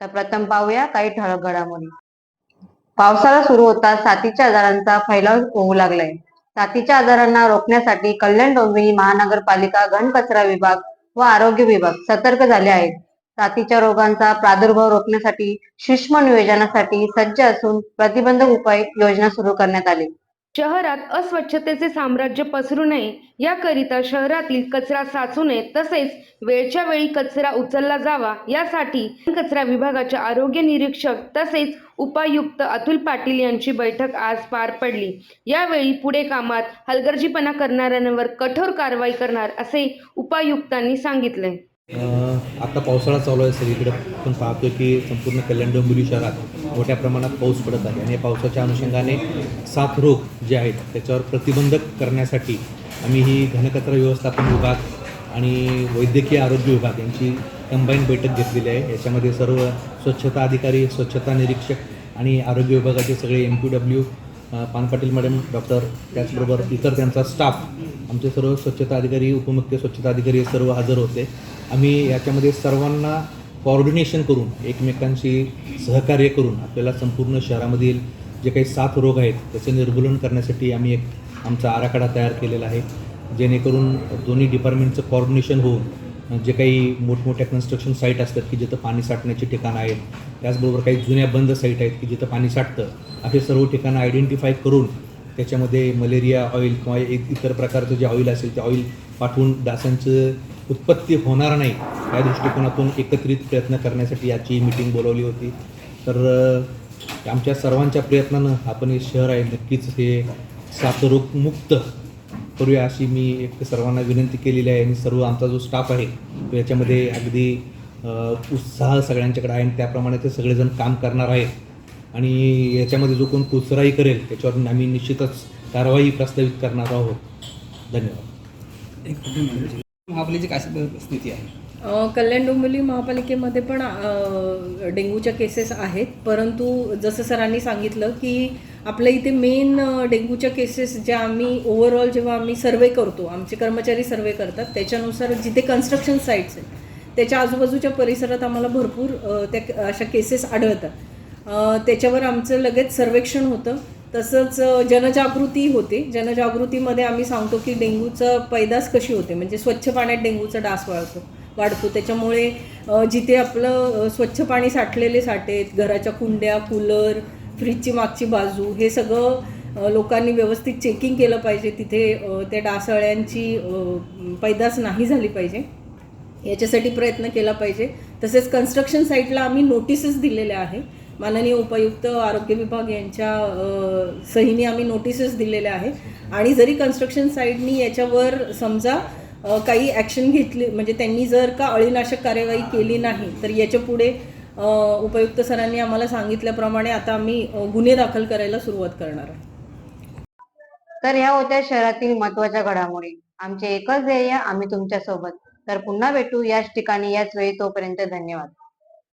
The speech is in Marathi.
तर प्रथम पाहूया काही ठळक घडामोडी पावसाळा सुरू होताच साथीच्या आजारांचा फैलाव होऊ लागलाय. साथीच्या आजारांना रोखण्यासाठी कल्याण डोंबिवली महानगरपालिका घनकचरा विभाग व आरोग्य विभाग सतर्क झाले आहेत. साथीच्या रोगांचा प्रादुर्भाव रोखण्यासाठी सूक्ष्म नियोजनासाठी सज्ज असून प्रतिबंधक उपाय योजना सुरू करण्यात आली. शहरात अस्वच्छतेचे साम्राज्य पसरू नये याकरिता शहरातील कचरा साचू नये तसेच वेळच्या वेळी कचरा उचलला जावा यासाठी कचरा विभागाचे आरोग्य निरीक्षक तसेच उपायुक्त अतुल पाटील यांची बैठक आज पार पडली. यावेळी पुढे कामात हलगर्जीपणा करणाऱ्यांवर कठोर कारवाई करणार असे उपायुक्तांनी सांगितले. आता पावसाळा चालू आहे सगळीकडे आपण पाहतो की संपूर्ण कल्याण डोंबिवली शहरात मोठ्या प्रमाणात पाऊस पडत आहे. आणि या पावसाच्या अनुषंगाने साथ रोग जे आहेत त्याच्यावर प्रतिबंधक करण्यासाठी आम्ही ही घनकचरा व्यवस्थापन विभाग आणि वैद्यकीय आरोग्य विभाग यांची कंबाईन बैठक घेतलेली आहे. याच्यामध्ये सर्व स्वच्छता अधिकारी स्वच्छता निरीक्षक आणि आरोग्य विभागाचे सगळे एम पी डब्ल्यू पान पाटील मॅडम डॉक्टर त्याचबरोबर इतर त्यांचा स्टाफ आमचे सर्व स्वच्छता अधिकारी उपमुख्य स्वच्छता अधिकारी हे सर्व हजर होते. आम्ही याच्यामध्ये सर्वांना कॉर्डिनेशन करून एकमेकांशी सहकार्य करून आपल्याला संपूर्ण शहरामधील जे काही सात रोग आहेत त्याचे निर्मूलन करण्यासाठी आम्ही एक आमचा आराखडा तयार केलेला आहे. जेणेकरून दोन्ही डिपार्टमेंटचं कॉर्डिनेशन होऊन जे काही मोठमोठ्या कन्स्ट्रक्शन साईट असतात की जिथं पाणी साठण्याची ठिकाणं आहेत त्याचबरोबर काही जुन्या बंद साईट आहेत की जिथं पाणी साठतं असे सर्व ठिकाणं आयडेंटिफाय करून त्याच्यामध्ये मलेरिया ऑइल किंवा एक इतर प्रकारचं जे ऑइल असेल ते ऑइल पाठवून डासांचं उत्पत्ती होणार नाही या दृष्टिकोनातून एकत्रित प्रयत्न करण्यासाठी याची मीटिंग बोलवली होती. तर आमच्या सर्वांच्या प्रयत्नानं आपण हे शहर आहे नक्कीच हे साथरोगमुक्त करूया अशी मी एक सर्वांना विनंती केलेली आहे आणि सर्व आमचा जो स्टाफ आहे तो याच्यामध्ये अगदी उत्साह सगळ्यांच्याकडे आहे आणि त्याप्रमाणे ते सगळेजण काम करणार आहेत. आणि याच्यामध्ये जो कोण कुचराई करेल त्याच्यावर आम्ही निश्चितच कारवाई प्रस्तावित करणार आहोत. धन्यवाद. महापालिकेची काय स्थिती आहे? कल्याण डोंबिवली महापालिकेमध्ये पण डेंग्यूच्या केसेस आहेत. परंतु जसं सरांनी सांगितलं की आपल्या इथे मेन डेंग्यूच्या केसेस ज्या आम्ही ओव्हरऑल जेव्हा आम्ही सर्वे करतो आमचे कर्मचारी सर्वे करतात त्याच्यानुसार जिथे कन्स्ट्रक्शन साईट्स आहेत त्याच्या आजूबाजूच्या परिसरात आम्हाला भरपूर त्या अशा केसेस आढळतात. त्याच्यावर आमचं लगेच सर्वेक्षण होतं. तसंच जनजागृती होते. जनजागृतीमध्ये आम्ही सांगतो की डेंग्यूचं पैदास कशी होते म्हणजे स्वच्छ पाण्यात डेंग्यूचा डास वाढतो वाढतो. त्याच्यामुळे जिथे आपलं स्वच्छ पाणी साठलेले साठेत घराच्या कुंड्या कूलर फ्रीजची मागची बाजू हे सगळं लोकांनी व्यवस्थित चेकिंग केलं पाहिजे. तिथे त्या डासाळ्यांची पैदास नाही झाली पाहिजे. याच्यासाठी प्रयत्न केला पाहिजे. तसेच कन्स्ट्रक्शन साईटला आम्ही नोटिसेस दिलेल्या आहे. माननीय उपायुक्त आरोग्य विभाग यांच्या सहीने आम्ही नोटिसेस दिलेल्या आहेत. आणि जरी कन्स्ट्रक्शन साईटनी याच्यावर समजा काही ॲक्शन घेतली म्हणजे त्यांनी जर का अळीनाशक कार्यवाही केली नाही तर याच्यापुढे उपयुक्त सरांनी आम्हाला सांगितल्याप्रमाणे आता आम्ही गुन्हे दाखल करायला सुरुवात करणार आहे तर ह्या होत्या शहरातील महत्त्वाच्या घडामोडी. आमचे एकच ध्येय आम्ही तुमच्यासोबत तर पुन्हा भेटू याच ठिकाणी याच वेळी. तोपर्यंत धन्यवाद.